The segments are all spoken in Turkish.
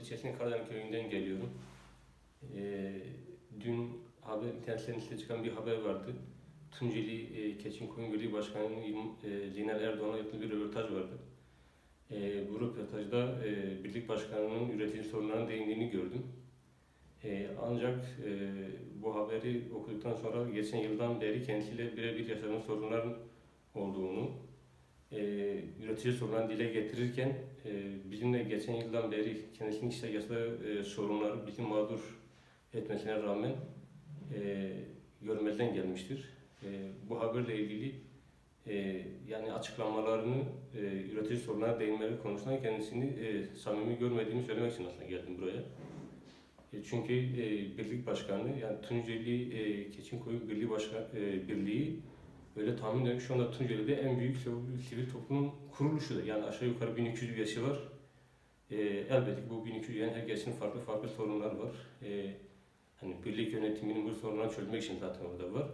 İlçesinin Karaden köyünden geliyorum. Ee, dün haber, internetten işte çıkan bir haber vardı. Tunceli e, Keçin Koyun Birliği Başkanı e, Zinel Erdoğan'a yaptığı bir röportaj vardı. E, bu röportajda e, birlik başkanının üretici sorunlarına değindiğini gördüm. E, ancak e, bu haberi okuduktan sonra geçen yıldan beri kendisiyle birebir yaşadığım sorunların olduğunu, e, üretici sorunlarını dile getirirken e, bizimle geçen yıldan beri kendisinin işte yaşadığı e, sorunları bizim mağdur etmesine rağmen e, görmezden gelmiştir. E, bu haberle ilgili e, yani açıklamalarını e, üretici sorunlara değinmeleri konusunda kendisini e, samimi görmediğimi söylemek için aslında geldim buraya. E, çünkü e, birlik başkanı yani Tunceli e, Keçinkoyu Birliği Başkan e, Birliği öyle tahmin ediyorum şu anda Tunceli'de en büyük sivil, sivil toplum kuruluşu da yani aşağı yukarı 1200 üyesi var. E, elbette bu 1200 üyenin herkesin farklı farklı sorunlar var. E, hani birlik yönetiminin bu sorunları çözmek için zaten orada var.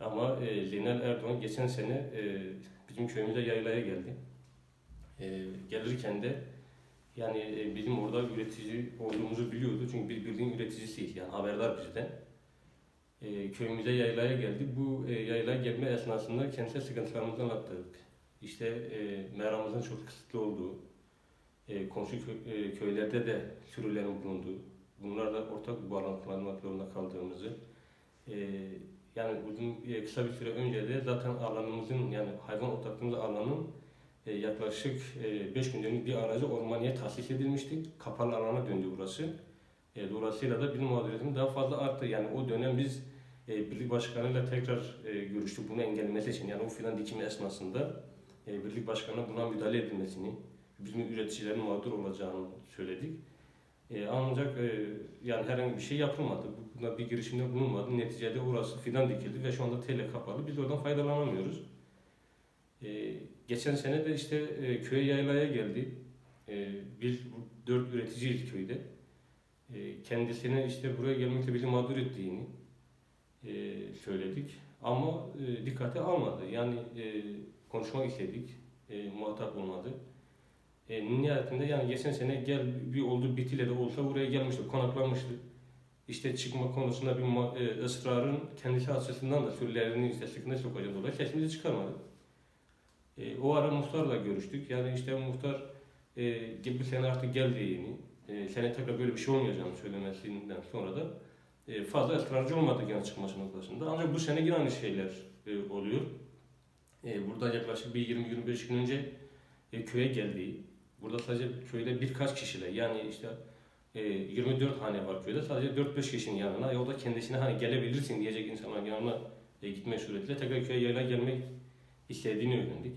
Ama e, Zeynel Erdoğan geçen sene e, bizim köyümüze yaylaya geldi. E, gelirken de yani e, bizim orada üretici olduğumuzu biliyordu çünkü bir birliğin üreticisiyiz yani haberdar bizden. E, köyümüze yaylaya geldi. Bu e, yaylaya gelme esnasında kendisine sıkıntılarımızı anlattık. İşte e, meramımızın çok kısıtlı olduğu, e, komşu kö- e, köylerde de sürülerin bulunduğu, bunlarla ortak bağlantılanmak zorunda kaldığımızı, e, yani uzun e, kısa bir süre önce de zaten alanımızın yani hayvan otaklığımız alanın e, yaklaşık 5 gün dönük bir aracı ormaniye tahsis edilmişti. Kapalı alana döndü burası. E, dolayısıyla da bizim mağduriyetimiz daha fazla arttı. Yani o dönem biz e, birlik başkanıyla tekrar e, görüştük bunu engellemesi için. Yani o filan dikimi esnasında e, birlik başkanına buna müdahale edilmesini, bizim üreticilerin mağdur olacağını söyledik. E, ancak e, yani herhangi bir şey yapılmadı. Buna bir girişimde bulunmadı. Neticede orası fidan dikildi ve şu anda tele kapalı. Biz oradan faydalanamıyoruz. E, geçen sene de işte e, köye yaylaya geldi. E, biz dört üreticiyiz köyde. E, kendisine işte buraya gelmekle bizi mağdur ettiğini e, söyledik. Ama e, dikkate almadı. Yani e, konuşmak istedik. Muhatap olmadı. E, nihayetinde yani geçen sene gel bir oldu bitiyle de olsa buraya gelmişti, konaklamıştı. İşte çıkma konusunda bir ısrarın kendisi açısından da sürülerini işte sıkıntı sokacak dolayı sesimizi çıkarmadı. O ara muhtarla görüştük. Yani işte muhtar e, bu sene artık geldiğini, e, sene tekrar böyle bir şey olmayacağını söylemesinden sonra da e, fazla ısrarcı olmadı gene çıkması noktasında. Ancak bu sene yine aynı şeyler e, oluyor. E, burada yaklaşık bir 20-25 gün önce e, köye geldiği, Burada sadece köyde birkaç kişiyle yani işte e, 24 hane var köyde sadece 4-5 kişinin yanına yolda kendisine hani gelebilirsin diyecek insanların yanına e, gitme suretiyle tekrar köye yayla gelmek istediğini öğrendik.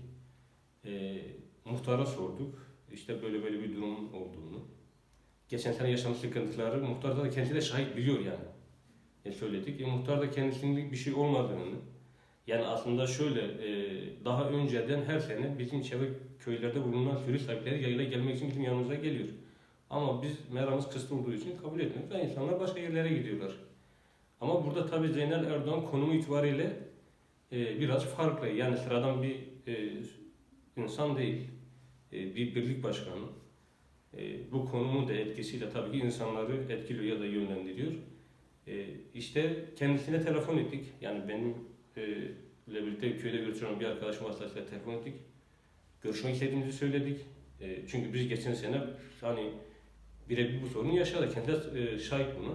E, muhtara sorduk. İşte böyle böyle bir durum olduğunu. Geçen sene yaşamış sıkıntıları muhtar da kendisi de şahit biliyor yani. E, söyledik. E, muhtar da kendisinin bir şey olmadığını yani aslında şöyle e, daha önceden her sene bizim çevre köylerde bulunan sürü sahipleri yayla gelmek için bizim yanımıza geliyor. Ama biz meramız kısıtlı olduğu için kabul etmiyoruz ve insanlar başka yerlere gidiyorlar. Ama burada tabii Zeynel Erdoğan konumu itibariyle e, biraz farklı. Yani sıradan bir e, insan değil. E, bir birlik başkanı. E, bu konumun da etkisiyle tabii ki insanları etkiliyor ya da yönlendiriyor. E, işte kendisine telefon ettik. Yani benim e, birlikte köyde görüşen bir arkadaşım vasıtasıyla telefon ettik. Görüşmek istediğimizi söyledik. E, çünkü biz geçen sene hani birebir bu sorunu yaşadık. Kendisi e, şahit buna.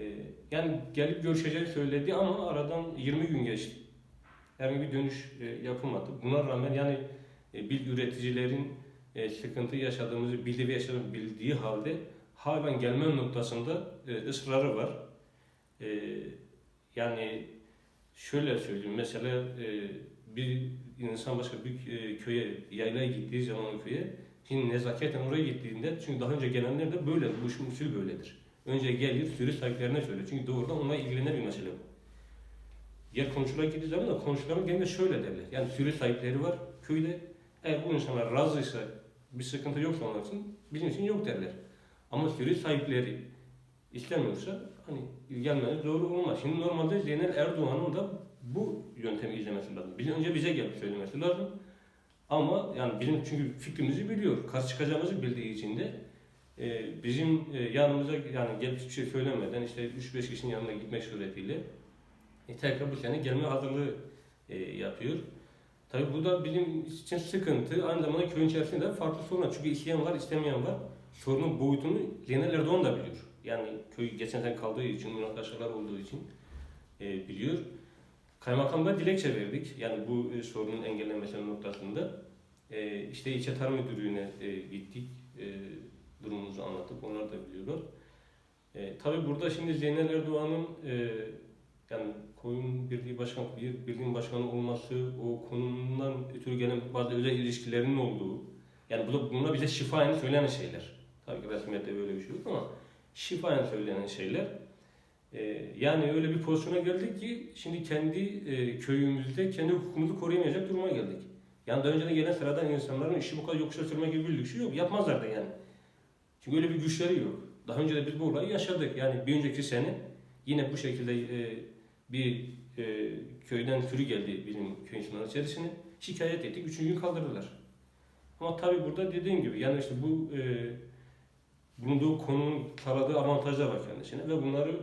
E, yani gelip görüşeceğini söyledi ama aradan 20 gün geçti. Herhangi bir dönüş e, yapılmadı. Buna rağmen yani e, bir üreticilerin e, sıkıntı yaşadığımızı bildiği ve yaşadığımızı bildiği halde halen gelme noktasında e, ısrarı var. E, yani Şöyle söyleyeyim mesela e, bir insan başka bir e, köye yaylaya gittiği zaman köye şimdi nezaketen oraya gittiğinde çünkü daha önce gelenler de böyle bu işin usulü böyledir. Önce gelir sürü sahiplerine söylüyor. Çünkü doğrudan onunla ilgilenen bir mesele bu. Diğer komşular gittiği zaman da komşuların genelde şöyle derler. Yani sürü sahipleri var köyde. Eğer bu insanlar razıysa bir sıkıntı yoksa onlar için bizim için yok derler. Ama sürü sahipleri istemiyorsa hani gelmeniz doğru olmaz. Şimdi normalde Zeynel Erdoğan'ın da bu yöntemi izlemesi lazım. Bir önce bize gelip söylemesi lazım. Ama yani bizim çünkü fikrimizi biliyor. Karşı çıkacağımızı bildiği için de e, bizim e, yanımıza yani gelip hiçbir şey söylemeden işte 3-5 kişinin yanına gitmek suretiyle e, tekrar bu sene gelme hazırlığı e, yapıyor. Tabii bu da bizim için sıkıntı. Aynı zamanda köyün içerisinde farklı sorunlar. Çünkü isteyen var, istemeyen var. Sorunun boyutunu Lionel Erdoğan da biliyor. Yani köy geçen sene kaldığı için, münakaşalar olduğu için e, biliyor. Kaymakamda dilekçe verdik. Yani bu e, sorunun engellenmesi noktasında. E, işte ilçe tarım müdürlüğüne e, gittik. E, durumumuzu anlattık. Onlar da biliyorlar. E, tabii burada şimdi Zeynel Erdoğan'ın e, yani koyun birliği başkan bir birliğin başkanı olması, o konumdan ötürü gelen bazı özel ilişkilerinin olduğu, yani bu da bunlar bize şifayen söylenen şeyler. Tabii ki resmiyette böyle bir şey yok ama şifayen söylenen şeyler. Ee, yani öyle bir pozisyona geldik ki şimdi kendi e, köyümüzde kendi hukukumuzu koruyamayacak duruma geldik. Yani daha önceden gelen sıradan insanların işi bu kadar yokuşa sürmek gibi bir lüksü yok. Yapmazlar da yani. Çünkü öyle bir güçleri yok. Daha önce de biz bu olayı yaşadık. Yani bir önceki sene yine bu şekilde e, bir e, köyden sürü geldi bizim köy insanların içerisine. Şikayet ettik. Üçüncü gün kaldırdılar. Ama tabii burada dediğim gibi yani işte bu e, bulunduğu konunun sağladığı avantajlar var kendisine ve bunları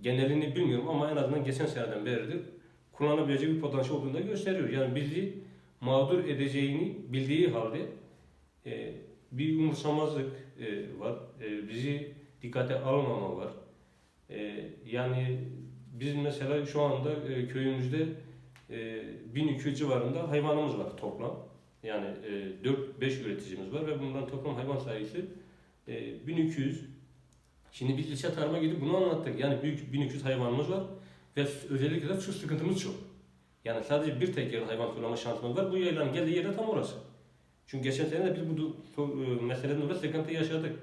genelini bilmiyorum ama en azından geçen seneden beridir kullanabilecek bir potansiyel olduğunu da gösteriyor. Yani bizi mağdur edeceğini bildiği halde e, bir umursamazlık e, var. E, bizi dikkate almama var. E, yani biz mesela şu anda e, köyümüzde e, 1200 civarında hayvanımız var toplam. Yani e, 4-5 üreticimiz var ve bundan toplam hayvan sayısı e, 1200. Şimdi biz ilçe tarıma gidip bunu anlattık. Yani büyük 1200 hayvanımız var ve özellikle de su sıkıntımız çok. Yani sadece bir tek yerde hayvan sulama şansımız var. Bu yaylanın geldiği yerde tam orası. Çünkü geçen sene de biz bu e, meselenin orada sıkıntı yaşadık.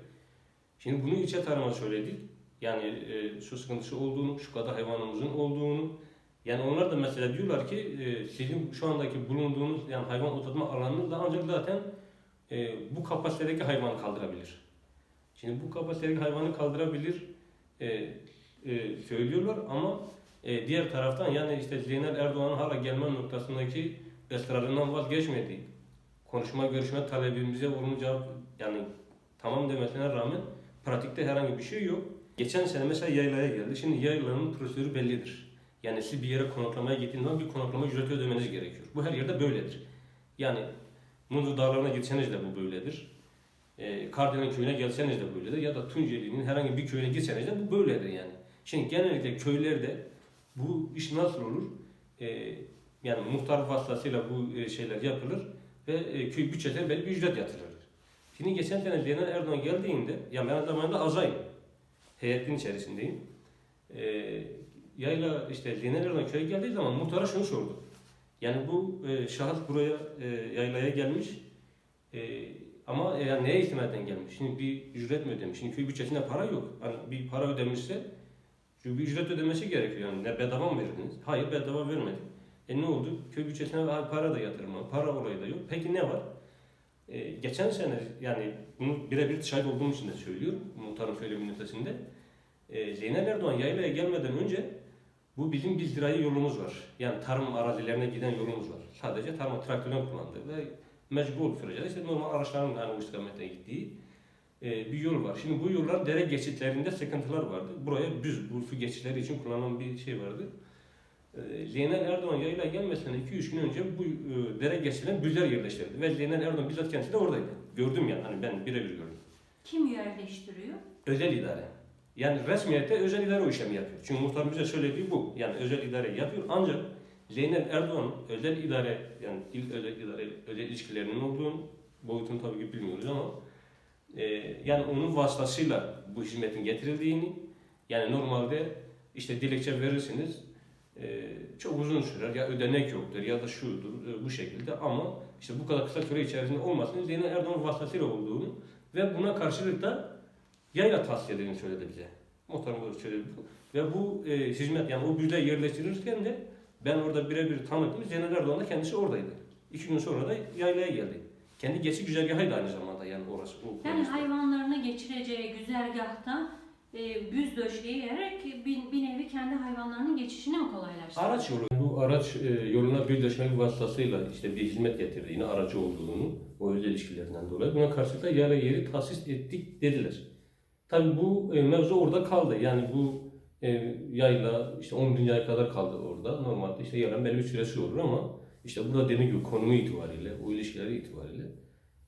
Şimdi bunu ilçe tarıma söyledik. Yani e, su sıkıntısı olduğunu, şu kadar hayvanımızın olduğunu. Yani onlar da mesela diyorlar ki e, sizin şu andaki bulunduğunuz yani hayvan otlatma alanınız da ancak zaten e, bu kapasitedeki hayvanı kaldırabilir. Şimdi bu kapasitedeki hayvanı kaldırabilir e, e, söylüyorlar ama e, diğer taraftan yani işte Zeynel Erdoğan'ın hala gelme noktasındaki ısrarından vazgeçmediği, konuşma görüşme talebimize olumlu yani tamam demesine rağmen pratikte herhangi bir şey yok. Geçen sene mesela yaylaya geldi. Şimdi yaylanın prosedürü bellidir. Yani siz bir yere konaklamaya gittiğiniz zaman bir konaklama ücreti ödemeniz gerekiyor. Bu her yerde böyledir. Yani Munzu Dağları'na gitseniz de bu böyledir. E, Kardelen köyüne gelseniz de böyledir. Ya da Tunceli'nin herhangi bir köyüne gitseniz de bu böyledir yani. Şimdi genellikle köylerde bu iş nasıl olur? E, yani muhtar vasıtasıyla bu e, şeyler yapılır ve e, köy bütçesine belli bir ücret yatırılır. Şimdi geçen sene Zeynel Erdoğan geldiğinde, ya ben zamanında azayım. Heyetin içerisindeyim. E, yayla işte Zeynel Erdoğan köye geldiği zaman muhtara şunu sordu. Yani bu e, şahıs buraya e, yaylaya gelmiş e, ama yani neye istinaden gelmiş? Şimdi bir ücret mi ödemiş? Şimdi köy bütçesinde para yok. Hani bir para ödemişse çünkü bir ücret ödemesi gerekiyor yani. Ne bedava mı verdiniz? Hayır bedava vermedik. E ne oldu? Köy bütçesine para da yatırma, para olayı da yok. Peki ne var? E, geçen sene yani bunu birebir şahit olduğum için de söylüyorum. Muhtarın söylemi ünitesinde. E, Zeynel Erdoğan yaylaya gelmeden önce bu bizim bir zirai yolumuz var. Yani tarım arazilerine giden yolumuz var. Sadece tarım traktörden kullandığı ve mecbur sürece de işte normal araçların yani o istikamete gittiği e, bir yol var. Şimdi bu yollar dere geçitlerinde sıkıntılar vardı. Buraya düz, bu su geçitleri için kullanılan bir şey vardı. E, Zeynel Erdoğan yayla gelmesinden 2-3 gün önce bu e, dere geçitlerine büzler yerleştirildi. Ve Zeynel Erdoğan bizzat kendisi de oradaydı. Gördüm yani, hani ben birebir gördüm. Kim yerleştiriyor? Özel idare. Yani resmiyette özel idare o işlemi yapıyor. Çünkü muhtar bize söylediği bu. Yani özel idare yapıyor ancak Zeynel Erdoğan özel idare yani il özel idare özel ilişkilerinin olduğunu boyutunu tabii ki bilmiyoruz ama e, yani onun vasıtasıyla bu hizmetin getirildiğini yani normalde işte dilekçe verirsiniz e, çok uzun sürer ya ödenek yoktur ya da şudur e, bu şekilde ama işte bu kadar kısa süre içerisinde olmasının Zeynel Erdoğan vasıtasıyla olduğunu ve buna karşılık da yayla tahsis edildiğini söyledi bize. Muhtarım böyle söyledi. Ve bu e, hizmet yani o büyüde yerleştirirken de ben orada birebir tanıktım. Zeynel Erdoğan da kendisi oradaydı. İki gün sonra da yaylaya geldi. Kendi geçiş güzergahıydı aynı zamanda yani orası. O Yani hayvanlarını geçireceği güzergahta e, büz döşeyerek bir, bir nevi kendi hayvanlarının geçişini mi kolaylaştırıyor? Araç yolu. Bu araç e, yoluna bir döşemek vasıtasıyla işte bir hizmet getirdiğini, aracı olduğunu, o özel ilişkilerinden dolayı buna karşılıkla yara yeri tahsis ettik dediler. Tabii bu e, mevzu orada kaldı. Yani bu e, yayla işte 10 bin yay kadar kaldı orada. Normalde işte yaranın belli bir süresi olur ama işte burada dediğim gibi konumu itibariyle, o ilişkileri itibariyle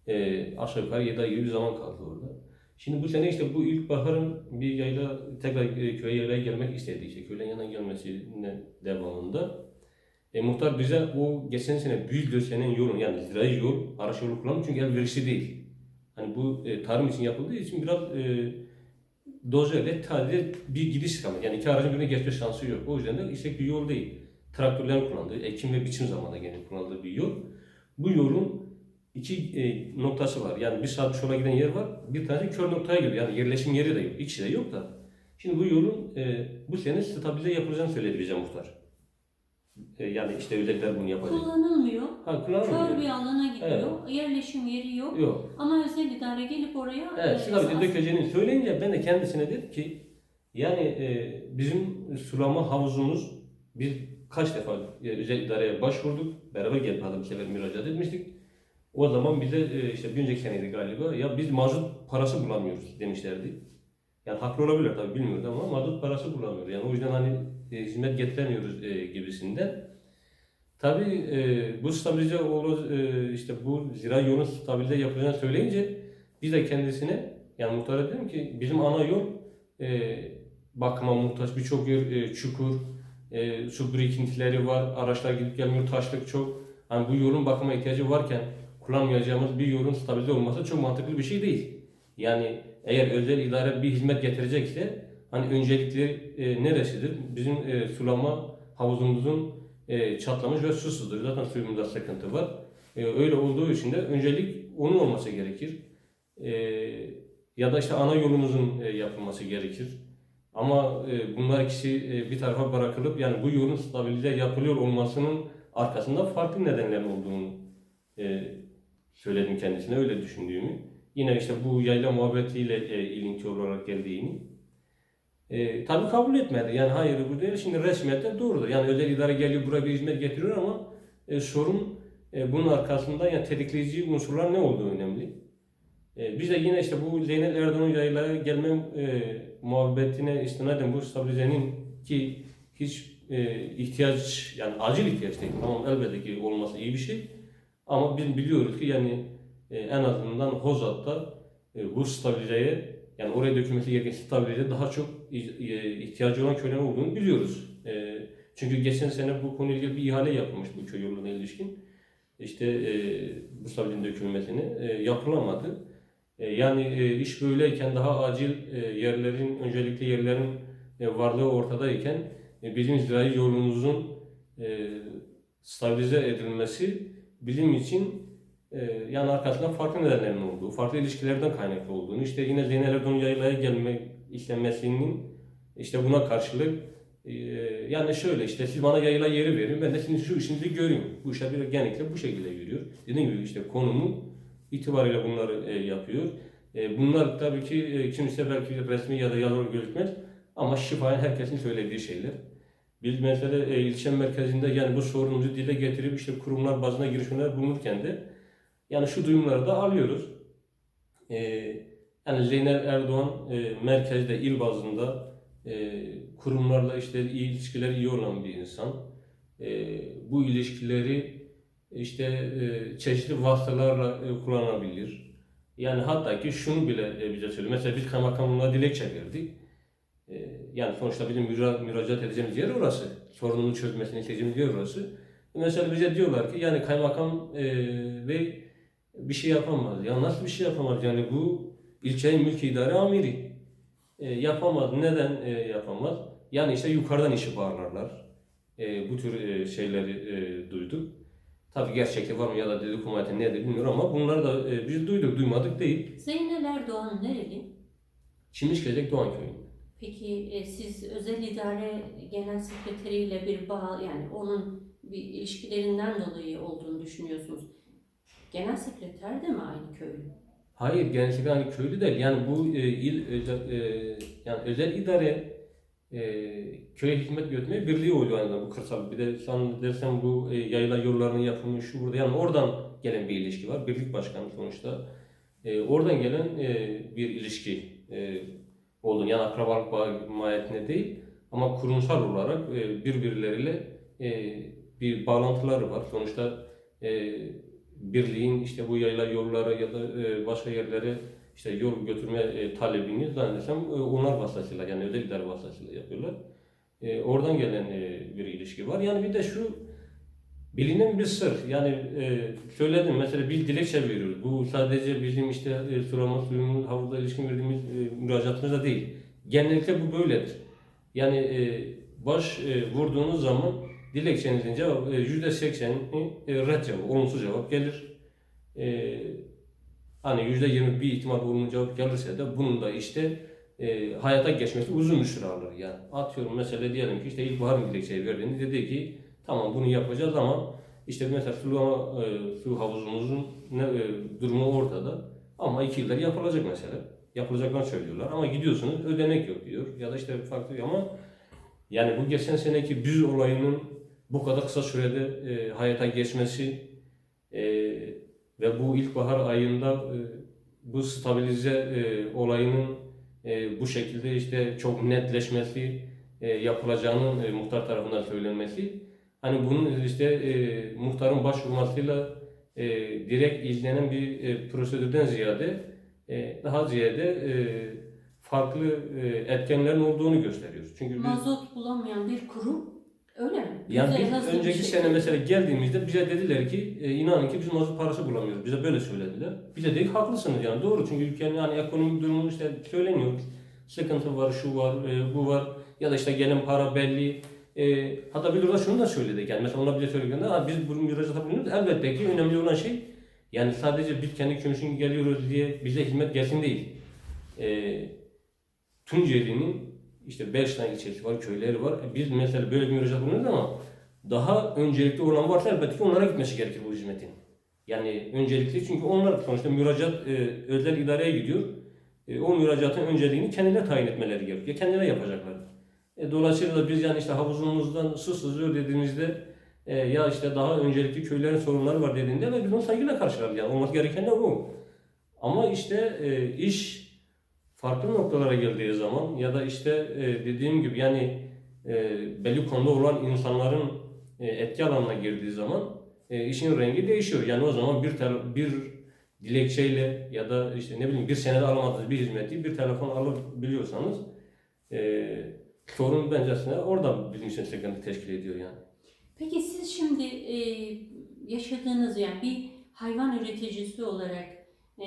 e, aşağı yukarı 7 ay gibi bir zaman kaldı orada. Şimdi bu sene işte bu ilkbaharın bir yayla tekrar e, köye yaylaya gelmek istedi. İşte köyden yana gelmesine devamında. E, muhtar bize o geçen sene büyük döşenen yolun yani zirai yol, araç yolu kullanmış çünkü elverişli değil. Hani bu e, tarım için yapıldığı için biraz e, dozörle sadece bir gidiş istikamet. Yani iki aracın birbirine geçme şansı yok. O yüzden de istek bir yol değil. Traktörlerin kullandığı, ekim ve biçim zamanında gene kullanıldığı bir yol. Bu yolun iki e, noktası var. Yani bir saat sola giden yer var. Bir tanesi kör noktaya giriyor. Yani yerleşim yeri de yok. İkisi de yok da. Şimdi bu yolun e, bu sene stabilize yapılacağını söyledi bize muhtar. E, yani işte özellikler bunu yapacak. Kullanılmıyor. Ha Kör kullanmıyor. bir alana gidiyor. Yerleşim yeri yok. Yok. Ama özel idare gelip oraya Evet, e, esas- dökeceğini söyleyince ben de kendisine dedim ki yani e, bizim sulama havuzumuz bir kaç defa e, özel idareye başvurduk. Beraber gelip bir sefer müracaat etmiştik. O zaman bize e, işte bir önceki seneydi galiba ya biz mazot parası bulamıyoruz demişlerdi. Yani haklı olabilir tabii bilmiyoruz ama mazot parası bulamıyoruz. Yani o yüzden hani e, hizmet getiremiyoruz e, gibisinden. Tabii e, bu olur e, işte bu zira yolun stabilize yapılacağını söyleyince biz de kendisine yani muhtara dedim ki bizim ana yol e, bakıma muhtaç birçok yer e, çukur, e, su birikintileri var, araçlar gidip gelmiyor, taşlık çok. Hani bu yolun bakıma ihtiyacı varken kullanmayacağımız bir yolun stabilize olması çok mantıklı bir şey değil. Yani eğer özel idare bir hizmet getirecekse hani öncelikleri e, neresidir? Bizim e, sulama havuzumuzun e, çatlamış ve susuzdur. Zaten suyumuzda sıkıntı var. E, öyle olduğu için de öncelik onun olması gerekir. E, ya da işte ana yolumuzun e, yapılması gerekir. Ama e, bunlar ikisi e, bir tarafa bırakılıp yani bu yolun stabilize yapılıyor olmasının arkasında farklı nedenler olduğunu e, söyledim kendisine öyle düşündüğümü. Yine işte bu yayla muhabbetiyle e, ilinti olarak geldiğini. E, tabii kabul etmedi. Yani hayır bu değil. Şimdi resmiyette doğrudur. Yani özel idare geliyor buraya bir hizmet getiriyor ama e, sorun e, bunun arkasında yani tetikleyici unsurlar ne olduğu önemli. E, biz de yine işte bu Zeynep Erdoğan yaylaya gelme e, muhabbetine istinaden bu stabilizenin ki hiç e, ihtiyaç yani acil ihtiyaç değil. Tamam elbette ki olması iyi bir şey. Ama biz biliyoruz ki yani e, en azından Hozat'ta e, bu stabilizeye yani oraya dökülmesi gereken stabilize daha çok ihtiyacı olan köyler olduğunu biliyoruz. E, çünkü geçen sene bu konuyla ilgili bir ihale yapılmış bu köy yoluna ilişkin. İşte e, bu stabilizenin dökülmesini e, yapılamadı. E, yani e, iş böyleyken daha acil e, yerlerin, öncelikli yerlerin e, varlığı ortadayken e, bizim zirai yolumuzun e, stabilize edilmesi bilim için e, yani arkasında farklı nedenlerin olduğu, farklı ilişkilerden kaynaklı olduğunu, işte yine Erdoğan yaylaya gelme istenmesinin işte buna karşılık e, yani şöyle işte siz bana yayla yeri verin ben de sizin şu işinizi göreyim. Bu işler bir genellikle bu şekilde yürüyor. Dediğim gibi işte konumu itibariyle bunları e, yapıyor. E, bunlar tabii ki kimse belki resmi ya da yalan gözükmez ama şifayen herkesin söylediği şeyler. Biz mesela ilçe merkezinde yani bu sorunumuzu dile getirip işte kurumlar bazına girişimler bulunurken de yani şu duyumları da alıyoruz. E, yani Zeynep Erdoğan e, merkezde il bazında e, kurumlarla işte iyi ilişkiler iyi olan bir insan. E, bu ilişkileri işte e, çeşitli vasıtalarla e, kullanabilir. Yani hatta ki şunu bile e, bize söylüyor. Mesela biz kaymakamlığa dilekçe verdik. E, yani sonuçta bizim müra, müracaat edeceğimiz yer orası. Sorununu çözmesini isteyeceğimiz yer orası. Mesela bize diyorlar ki yani kaymakam e, bey bir şey yapamaz. Ya nasıl bir şey yapamaz? Yani bu ilçenin mülki idare amiri. E, yapamaz. Neden e, yapamaz? Yani işte yukarıdan işi bağlarlar. E, bu tür e, şeyleri e, duyduk. Tabii gerçekte var mı ya da dedikodu nedir bilmiyorum ama bunları da e, biz duyduk, duymadık değil. Zeynep Erdoğan nereli? Çimişgecek Doğan Köyü. Peki e, siz özel idare genel sekreteriyle bir bağ yani onun bir ilişkilerinden dolayı olduğunu düşünüyorsunuz. Genel sekreter de mi aynı köylü? Hayır genellikle hani köylü değil. Yani bu e, il özel, e, yani özel idare e, köye hizmet götürmeye birliği oluyor aynı bu kırsal. Bir de sen dersen bu e, yayla yollarının yapımı şu burada yani oradan gelen bir ilişki var. Birlik başkanı sonuçta. E, oradan gelen e, bir ilişki e, oldu. Yani akrabalık bağı mahiyetinde değil ama kurumsal olarak e, birbirleriyle e, bir bağlantıları var. Sonuçta e, birliğin işte bu yayla yollara ya da e, başka yerlere işte yol götürme e, talebini zannedersem e, onlar vasıtasıyla yani özel idare vasıtasıyla yapıyorlar. Oradan gelen bir ilişki var. Yani bir de şu bilinen bir sır. Yani söyledim mesela bir dilekçe veriyoruz. Bu sadece bizim işte sulama suyunun havuzla ilişkin verdiğimiz müracaatımızda değil. Genellikle bu böyledir. Yani baş vurduğunuz zaman dilekçenizin cevabı e, yüzde sekseni e, red cevap, olumsuz cevap gelir. E, hani yüzde yirmi bir ihtimal olumlu cevap gelirse de bunun da işte e, hayata geçmesi uzun bir süre alır. Yani atıyorum mesela diyelim ki işte ilkbahar dilekçeyi verdiğinde dedi ki tamam bunu yapacağız ama işte mesela sulama e, su havuzumuzun ne, e, durumu ortada ama iki yıldır yapılacak mesela. Yapılacaklar söylüyorlar ama gidiyorsunuz ödenek yok diyor ya da işte farklı ama yani bu geçen seneki büz olayının bu kadar kısa sürede e, hayata geçmesi e, ve bu ilkbahar ayında e, bu stabilize e, olayının e, bu şekilde işte çok netleşmesi e, yapılacağının e, muhtar tarafından söylenmesi hani bunun işte e, muhtarın başvurmasıyla e, direkt ilgilenen bir e, prosedürden ziyade e, daha ziyade e, farklı e, etkenlerin olduğunu gösteriyor. Çünkü Mazot bulamayan bir kurum öyle mi? yani Bize biz nasıl bir önceki şey- sene mesela geldiğimizde bize dediler ki e, inanın ki biz mazot parası bulamıyoruz. Bize böyle söylediler. Bize dedik haklısınız yani doğru çünkü ülkenin yani ekonomik durumu işte söyleniyor. Sıkıntı var, şu var, e, bu var ya da işte gelen para belli. E, hatta bir orada şunu da söyledik yani mesela ona bize söylediklerinde "Ha, biz bu müracaata bulunuyoruz. Elbette ki önemli olan şey yani sadece biz kendi köyümüzün geliyoruz diye bize hizmet gelsin değil. E, Tunceli'nin işte 5 tane ilçesi var, köyleri var. E, Biz mesela böyle bir müracaat bulunuyoruz ama daha öncelikli olan varsa elbette ki onlara gitmesi gerekir bu hizmetin. Yani öncelikli çünkü onlar sonuçta müracaat e, özel idareye gidiyor. E, o müracaatın önceliğini kendileri tayin etmeleri gerekiyor. Kendileri yapacaklar. E, dolayısıyla biz yani işte havuzumuzdan su sızıyor dediğimizde e, ya işte daha öncelikli köylerin sorunları var dediğinde ve biz onu saygıyla karşılarız. Yani olması gereken de o. Ama işte e, iş farklı noktalara geldiği zaman ya da işte e, dediğim gibi yani e, belli konuda olan insanların e, etki alanına girdiği zaman e, işin rengi değişiyor. Yani o zaman bir tel- bir dilekçeyle ya da işte ne bileyim bir senede alamadığınız bir hizmeti bir telefon alabiliyorsanız e, sorun bencesine orada bizim için sıkıntı teşkil ediyor yani. Peki siz şimdi e, yaşadığınız yani bir hayvan üreticisi olarak, e,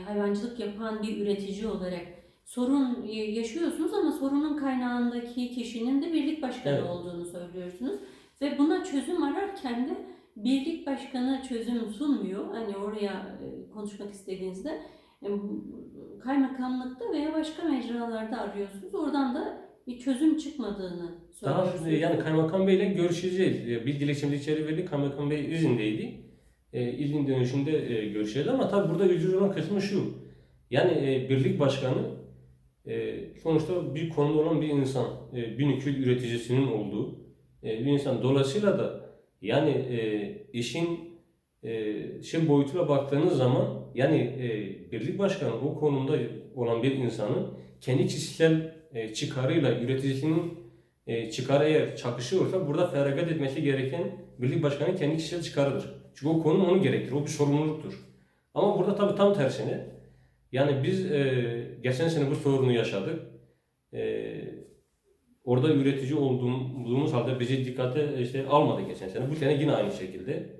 hayvancılık yapan bir üretici olarak sorun e, yaşıyorsunuz ama sorunun kaynağındaki kişinin de birlik başkanı Evet. olduğunu söylüyorsunuz. Ve buna çözüm ararken de birlik başkanı çözüm sunmuyor. Hani oraya e, konuşmak istediğinizde e, kaymakamlıkta veya başka mecralarda arıyorsunuz. Oradan da bir çözüm çıkmadığını Daha söylüyorsunuz. yani Kaymakam Bey ile görüşeceğiz. Bir dilekçemizi içeri verdik. Kaymakam Bey izindeydi. E, izin dönüşünde e, görüşeceğiz ama tabii burada üzücü olan kısmı şu. Yani e, birlik başkanı e, sonuçta bir konuda olan bir insan. E, Binikül üreticisinin olduğu e, bir insan. Dolayısıyla da yani e, işin e, şey boyutuyla baktığınız zaman yani e, birlik başkanı o konumda olan bir insanın kendi kişisel e, çıkarıyla üreticisinin e, çıkarı eğer çakışıyorsa burada feragat etmesi gereken birlik başkanının kendi kişisel çıkarıdır. Çünkü o konum onu gerektirir. O bir sorumluluktur. Ama burada tabii tam tersine yani biz e, geçen sene bu sorunu yaşadık. E, orada üretici olduğumuz halde bizi dikkate işte almadı geçen sene. Bu sene yine aynı şekilde.